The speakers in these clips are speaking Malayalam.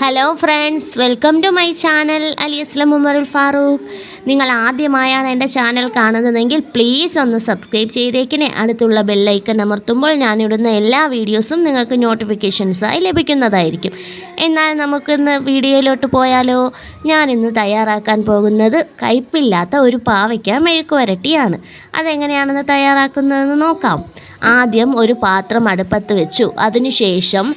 Hello friends welcome to my channel Ali Aslam Umarul Farooq നിങ്ങൾ ആദ്യമായാണ് എന്റെ ചാനൽ കാണുന്നതെങ്കിൽ പ്ലീസ് ഒന്ന് സബ്സ്ക്രൈബ് ചെയ്തേക്കണേ. അടുത്തുള്ള ബെല്ലൈക്കൺ അമർത്തുമ്പോൾ ഞാനിടുന്ന എല്ലാ വീഡിയോസും നിങ്ങൾക്ക് നോട്ടിഫിക്കേഷൻസായി ലഭിക്കുന്നതായിരിക്കും. എന്നാൽ നമുക്കിന്ന് വീഡിയോയിലോട്ട് പോയാലോ? ഞാനിന്ന് തയ്യാറാക്കാൻ പോകുന്നത് കയ്പില്ലാത്ത ഒരു പാവയ്ക്ക മെഴുക്ക് വരട്ടിയാണ്. അതെങ്ങനെയാണെന്ന് തയ്യാറാക്കുന്നതെന്ന് നോക്കാം. ആദ്യം ഒരു പാത്രം അടുപ്പത്ത് വെച്ചു. അതിനുശേഷം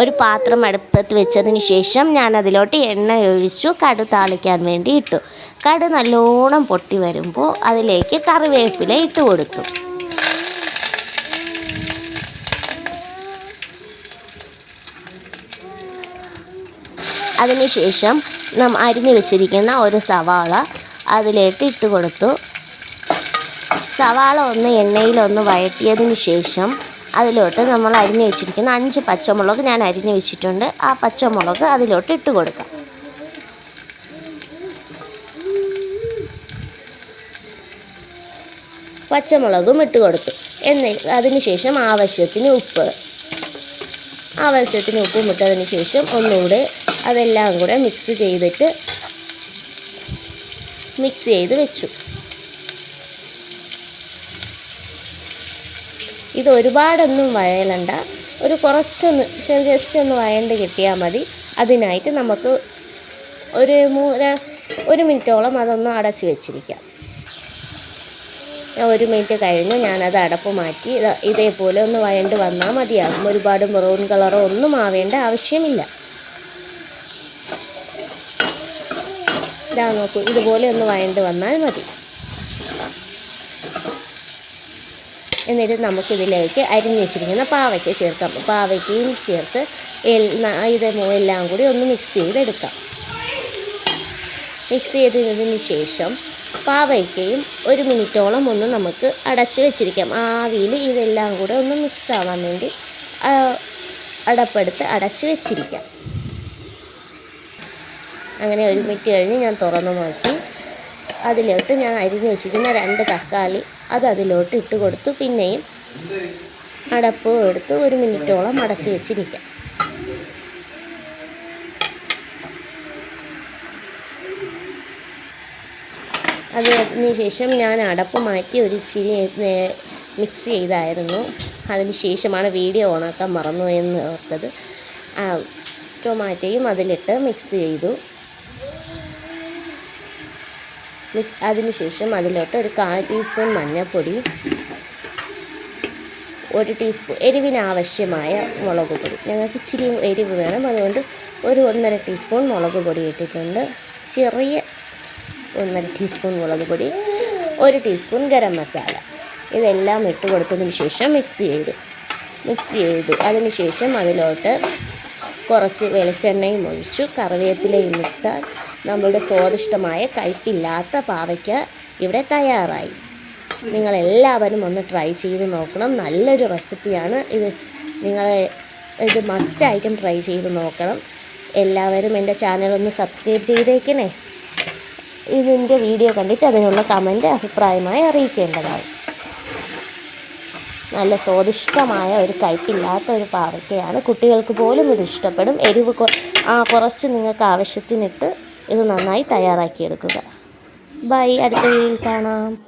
ഒരു പാത്രം അടുപ്പത്ത് വെച്ചതിന് ശേഷം ഞാൻ അതിലോട്ട് എണ്ണ ഒഴിച്ചു കടു താളിക്കാൻ വേണ്ടി ഇട്ടു. കടു നല്ലോണം പൊട്ടി വരുമ്പോൾ അതിലേക്ക് കറിവേപ്പില ഇട്ട് കൊടുത്തു. അതിനുശേഷം നാം അരിഞ്ഞു വെച്ചിരിക്കുന്ന ഒരു സവാള അതിലേക്ക് ഇട്ട് കൊടുത്തു. സവാള ഒന്ന് എണ്ണയിലൊന്ന് വഴറ്റിയതിന് ശേഷം അതിലോട്ട് നമ്മൾ അരിഞ്ഞു വെച്ചിരിക്കുന്ന അഞ്ച് പച്ചമുളക് ഞാൻ അരിഞ്ഞു വെച്ചിട്ടുണ്ട്. ആ പച്ചമുളക് അതിലോട്ട് ഇട്ട് കൊടുക്കാം. പച്ചമുളകും ഇട്ട് കൊടുത്തു. എന്നി അതിനുശേഷം ആവശ്യത്തിന് ഉപ്പ്. ആവശ്യത്തിന് ഉപ്പും ഇട്ടതിന് ശേഷം ഒന്നുകൂടെ അതെല്ലാം കൂടെ മിക്സ് ചെയ്തിട്ട് മിക്സ് ചെയ്ത് വെച്ചു. ഇത് ഒരുപാടൊന്നും വയലണ്ട. ഒരു കുറച്ചൊന്ന് ജസ്റ്റ് ഒന്ന് വയണ്ട് കിട്ടിയാൽ മതി. അതിനായിട്ട് നമുക്ക് ഒരു മൂര ഒരു മിനിറ്റോളം അതൊന്ന് അടച്ചു വെച്ചിരിക്കാം. ഒരു മിനിറ്റ് കഴിഞ്ഞ് ഞാനത് അടപ്പ് മാറ്റി ഇതേപോലെ ഒന്ന് വയണ്ട് വന്നാൽ മതിയാകും. ഒരുപാട് ബ്രൗൺ കളറോ ഒന്നും ആവേണ്ട ആവശ്യമില്ല. ഇതാ നോക്കൂ ഇതുപോലെ ഒന്ന് വയണ്ട് വന്നാൽ മതി. എന്നിട്ട് നമുക്കിതിലേക്ക് അരിഞ്ഞ് വെച്ചിരിക്കുന്ന പാവയ്ക്ക ചേർക്കാം. പാവയ്ക്കയും ചേർത്ത് ഇത് എല്ലാം കൂടി ഒന്ന് മിക്സ് ചെയ്തെടുക്കാം. മിക്സ് ചെയ്തതിന് ശേഷം പാവയ്ക്കയും ഒരു മിനിറ്റോളം ഒന്ന് നമുക്ക് അടച്ച് വെച്ചിരിക്കാം. ആവിയിൽ ഇതെല്ലാം കൂടെ ഒന്ന് മിക്സ് ആവാൻ വേണ്ടി അടപ്പെടുത്ത് അടച്ച് വെച്ചിരിക്കാം. അങ്ങനെ ഒരു മിനിറ്റ് കഴിഞ്ഞ് ഞാൻ തുറന്നു നോക്കി. അതിലോട്ട് ഞാൻ അരിഞ്ഞ് വെച്ചിരിക്കുന്ന രണ്ട് തക്കാളി അത് അതിലോട്ട് ഇട്ട് കൊടുത്തു. പിന്നെയും അടപ്പ് എടുത്ത് ഒരു മിനിറ്റോളം അടച്ച് വെച്ചിരിക്കാം. അതിന് ശേഷം ഞാൻ അടപ്പ് മാറ്റി ഒരു ഇച്ചിരി മിക്സ് ചെയ്തായിരുന്നു. അതിന് ശേഷമാണ് വീഡിയോ ഓണാക്കാൻ മറന്നു എന്ന് ഓർത്തത് ടൊമാറ്റോയും അതിലിട്ട് മിക്സ് ചെയ്തു. അതിനുശേഷം അതിലോട്ട് ഒരു കാൽ ടീസ്പൂൺ മഞ്ഞൾപ്പൊടി ഒരു ടീസ്പൂൺ എരിവിനാവശ്യമായ മുളക് പൊടി. ഞങ്ങൾക്ക് ഇച്ചിരി എരിവ് വേണം. അതുകൊണ്ട് ഒരു ഒന്നര ടീസ്പൂൺ മുളക് പൊടി ഇട്ടിട്ടുണ്ട്. ചെറിയ ഒന്നര ടീസ്പൂൺ മുളക് പൊടി ഒരു ടീസ്പൂൺ ഗരം മസാല. ഇതെല്ലാം ഇട്ട് കൊടുത്തതിന് ശേഷം മിക്സ് ചെയ്തു. മിക്സ് ചെയ്തു. അതിന് ശേഷം അതിലോട്ട് കുറച്ച് വെളിച്ചെണ്ണയും ഒഴിച്ചു. കറിവേപ്പിലയും ഇട്ടാൽ നമ്മളുടെ സ്വാദിഷ്ടമായ കയ്പില്ലാത്ത പാവയ്ക്ക ഇവിടെ തയ്യാറായി. നിങ്ങളെല്ലാവരും ഒന്ന് ട്രൈ ചെയ്ത് നോക്കണം. നല്ലൊരു റെസിപ്പിയാണ് ഇത്. നിങ്ങൾ ഇത് മസ്റ്റായിട്ടും ട്രൈ ചെയ്ത് നോക്കണം. എല്ലാവരും എന്റെ ചാനൽ ഒന്ന് സബ്സ്ക്രൈബ് ചെയ്തേക്കണേ. ഇതിന്റെ വീഡിയോ കണ്ടിട്ട് അതിനുള്ള കമന്റ് അഭിപ്രായമായി അറിയിക്കേണ്ടതാണ്. നല്ല സ്വാദിഷ്ടമായ ഒരു കയ്പില്ലാത്ത ഒരു പാവയ്ക്കയാണ്. കുട്ടികൾക്ക് പോലും ഇത് ഇഷ്ടപ്പെടും. എരിവ് ആ കുറച്ച് നിങ്ങൾക്ക് ആവശ്യത്തിനിട്ട് ഇത് നന്നായി തയ്യാറാക്കിയെടുക്കുക. ബൈ അടുത്ത വീഡിയോയിൽ കാണാം.